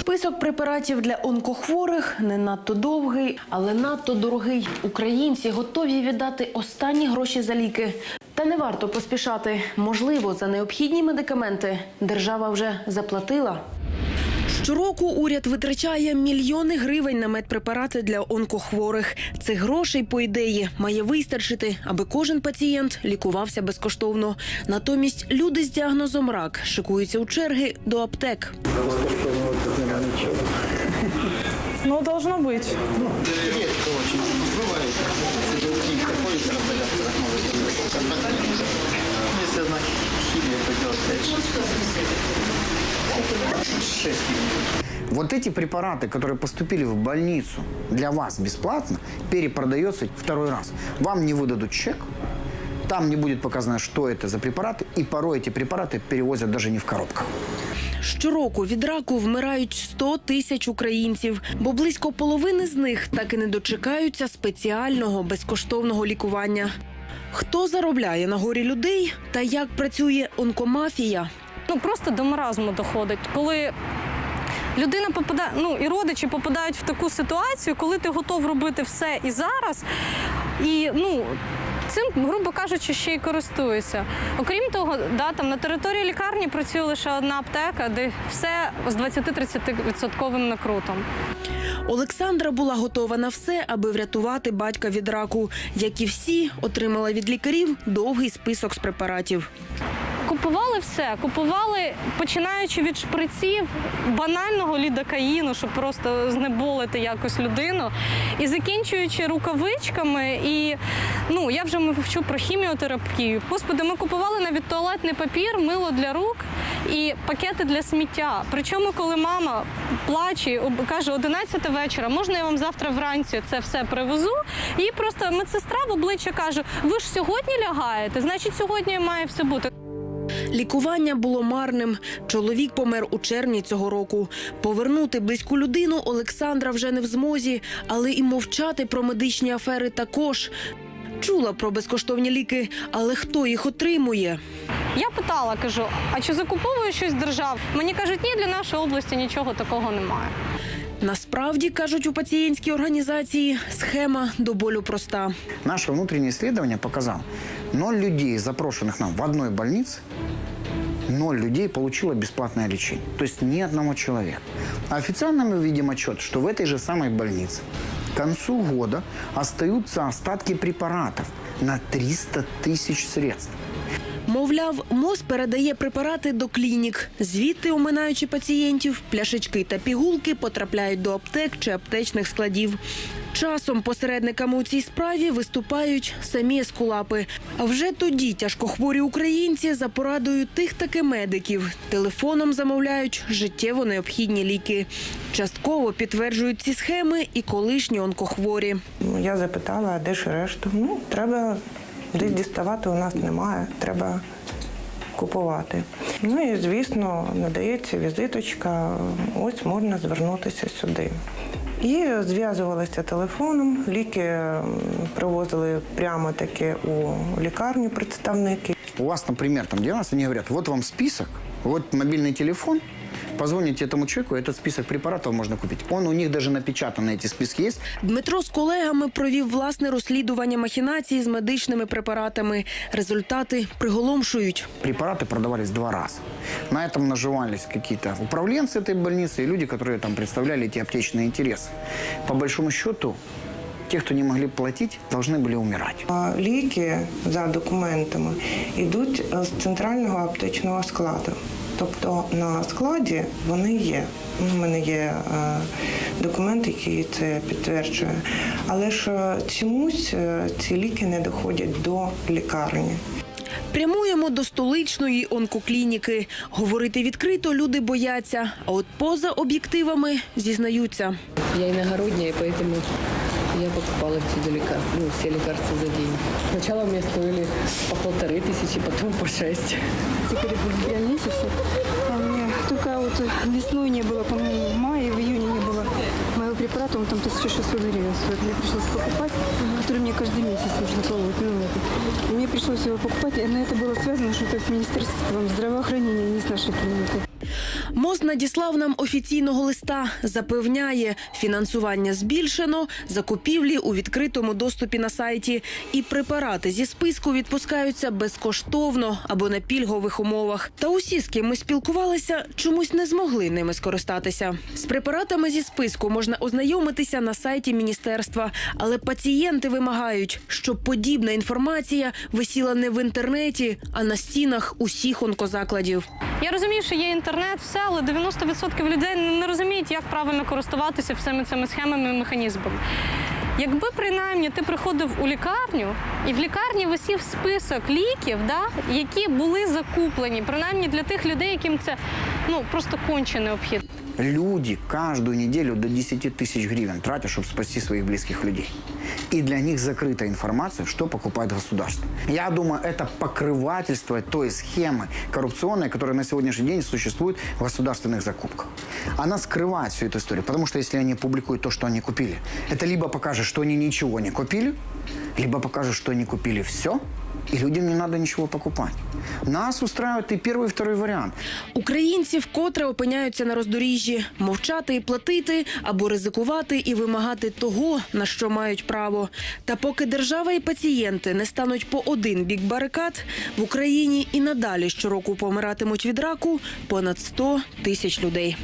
Список препаратів для онкохворих не надто довгий, але надто дорогий. Українці готові віддати останні гроші за ліки. Та не варто поспішати. Можливо, за необхідні медикаменти держава вже заплатила. Щороку уряд витрачає мільйони гривень на медпрепарати для онкохворих. Цих грошей, по ідеї, має вистачити, аби кожен пацієнт лікувався безкоштовно. Натомість люди з діагнозом рак шикуються у черги до аптек. Ну, должно быть. Если она химия пойдет, Вот эти препараты, которые поступили в больницу для вас бесплатно, перепродается второй раз. Вам не выдадут чек, там не будет показано, что это за препараты, и порой эти препараты перевозят даже не в коробках. Щороку від раку вмирають 100 тисяч українців, бо близько половини з них так і не дочекаються спеціального безкоштовного лікування. Хто заробляє на горі людей та як працює онкомафія? Ну просто до маразму доходить, коли. Людина попадає, ну і родичі попадають в таку ситуацію, коли ти готов робити все і зараз, і ну цим, грубо кажучи, ще й користуюся. Окрім того, да, там на території лікарні працює лише одна аптека, де все з 20-30% накрутом. Олександра була готова на все, аби врятувати батька від раку. Як і всі, отримала від лікарів довгий список з препаратів. Купували все, купували починаючи від шприців, банального лідокаїну, щоб просто знеболити якось людину, і закінчуючи рукавичками. І ну я вже мовчу про хіміотерапію. Господи, ми купували навіть туалетний папір, мило для рук і пакети для сміття. Причому, коли мама плаче, каже, 11 вечора, можна я вам завтра вранці це все привезу? І просто медсестра в обличчя каже: Ви ж сьогодні лягаєте, значить, сьогодні має все бути. Лікування було марним. Чоловік помер у червні цього року. Повернути близьку людину Олександра вже не в змозі, але і мовчати про медичні афери також. Чула про безкоштовні ліки, але хто їх отримує? Я питала, кажу, а чи закуповує щось держава? Мені кажуть, ні, для нашої області нічого такого немає. Насправді кажуть у пацієнтській організації, схема до болю проста. Наше внутреннее исследование показало, ноль людей, запрошенных нам в одной больнице, ноль людей получило бесплатное лечение. То есть ни одного человека. А официально мы видим отчет, что в этой же самой больнице к концу года остаются остатки препаратов на 300 тысяч средств. Мовляв, МОЗ передає препарати до клінік. Звідти, оминаючи пацієнтів, пляшечки та пігулки потрапляють до аптек чи аптечних складів. Часом посередниками у цій справі виступають самі ескулапи. А вже тоді тяжкохворі українці за порадою тих таки медиків телефоном замовляють життєво необхідні ліки. Частково підтверджують ці схеми і колишні онкохворі. Ну, Я запитала, а де ж решта? Ну, треба десь діставати, у нас немає, треба купувати. Ну і звісно, надається візиточка, ось можна звернутися сюди. І зв'язувалися телефоном, ліки привозили прямо таки у лікарню представники. У вас, наприклад, там диагноз, вони говорять, вот вам список, от мобільний телефон, позвоните этому человеку, этот список препаратов можно купить. Он у них даже напечатан, эти списки есть. Дмитро з колегами провів власне розслідування махінацій з медичними препаратами. Результати приголомшують. Препараты продавались два раза. На этом наживались какие-то управленцы этой больницы и люди, которые там представляли эти аптечные интересы. По большому счету, те, кто не могли платить, должны были умирать. А Ліки за документами йдуть е, з центрального аптечного складу. Тобто на складі вони є. У мене є е, документ, який це підтверджує. Але ж чомусь е, ці ліки не доходять до лікарні. Прямуємо до столичної онкоклініки. Говорити відкрито люди бояться, а от поза об'єктивами зізнаються. Я иногородняя, поэтому я покупала все, лекар... ну, все лекарства за день. Сначала мне стоили по полторы тысячи, потом по шесть. теперь в месяце. А мне только вот весной не было, по-моему, в мае, в июне не было моего препарата, он там 1600 гривен стоит. Мне пришлось покупать, который мне каждый месяц нужно колоть. Ну, мне пришлось его покупать, но это было связано что-то с Министерством здравоохранения, не с нашей клиникой. МОЗ надіслав нам офіційного листа. Запевняє, фінансування збільшено, закупівлі у відкритому доступі на сайті. І препарати зі списку відпускаються безкоштовно або на пільгових умовах. Та усі, з ким ми спілкувалися, чомусь не змогли ними скористатися. З препаратами зі списку можна ознайомитися на сайті міністерства, але пацієнти вимагають, щоб подібна інформація висіла не в інтернеті, а на стінах усіх онкозакладів. Я розумію, що є інтернет, все, але 90% людей не розуміють, як правильно користуватися всіми цими схемами і механізмами. Якби принаймні ти приходив у лікарню, і в лікарні висів список ліків, да, які були закуплені, принаймні для тих людей, яким це ну просто конче необхідно. Люди каждую неделю до 10 тысяч гривен тратят, чтобы спасти своих близких людей. И для них закрыта информация, что покупает государство. Я думаю, это покрывательство той схемы коррупционной, которая на сегодняшний день существует в государственных закупках. Она скрывает всю эту историю, потому что если они публикуют то, что они купили, это либо покажет, что они ничего не купили, либо покажет, что они купили все, и людям не надо ничего покупать. Нас устраивает и первый, и второй вариант. Українці вкотре опиняються на роздоріжжі мовчати і платити або ризикувати і вимагати того, на що мають право. Та поки держава і пацієнти не стануть по один бік барикад, в Україні і надалі щороку помиратимуть від раку понад 100 тисяч людей.